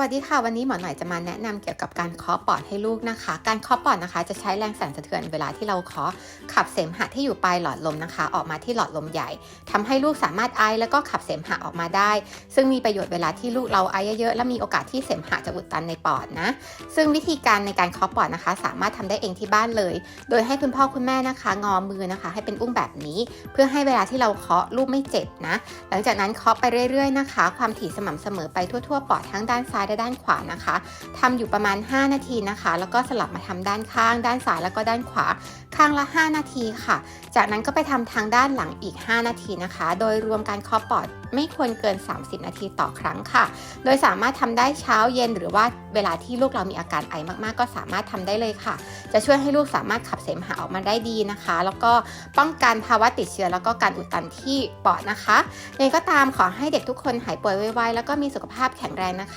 วัสดีค่ะ วันนี้หมอหน่อยจะมาแนะนำเกี่ยวกับการเคาะปอดให้ลูกนะคะ การเคาะปอดนะคะ จะใช้แรงสั่นสะเทือนเวลาที่เราเคาะขับเสมหะที่อยู่ปลายหลอดลมนะคะ ออกมาที่หลอดลมใหญ่ทำให้ลูกสามารถไอแล้วก็ขับเสมหะออกมาได้ ซึ่งมีประโยชน์เวลาที่ลูกเราไอเยอะๆและมีโอกาสที่เสมหะจะอุดตันในปอดนะ ซึ่งวิธีการในการเคาะปอดนะคะ สามารถทำได้เองที่บ้านเลย โดยให้คุณพ่อคุณแม่นะคะ งอมือนะคะ ให้เป็นอุ้งแบบนี้ เพื่อให้เวลาที่เราเคาะลูกไม่เจ็บนะ หลังจากนั้นเคาะไปเรื่อย ๆนะคะ ความถี่สม่ำเสมอไปทั่วๆปอดทั้งด้านซ้ายและด้านขวานะคะทำอยู่ประมาณ 5 นาทีนะคะ แล้วก็สลับมาทำด้านข้าง ด้านซ้ายแล้วก็ด้านขวาข้างละ 5 นาทีค่ะ จากนั้นก็ไปทำทางด้านหลังอีก 5 นาทีนะคะ โดยรวมการเคาะปอดไม่ควรเกิน 30 นาทีต่อครั้งค่ะ โดยสามารถทำได้เช้าเย็นหรือว่าเวลาที่ลูกเรามีอาการไอมากๆ ก็สามารถทำได้เลยค่ะ จะช่วยให้ลูกสามารถขับเสมหะออกมาได้ดีนะคะ แล้วก็ป้องกันภาวะติดเชื้อแล้วก็การอุดตันที่ปอดนะคะยังก็ตามขอให้เด็กทุกคนหายป่วยไวๆแล้วก็มีสุขภาพแข็งแรงนะคะ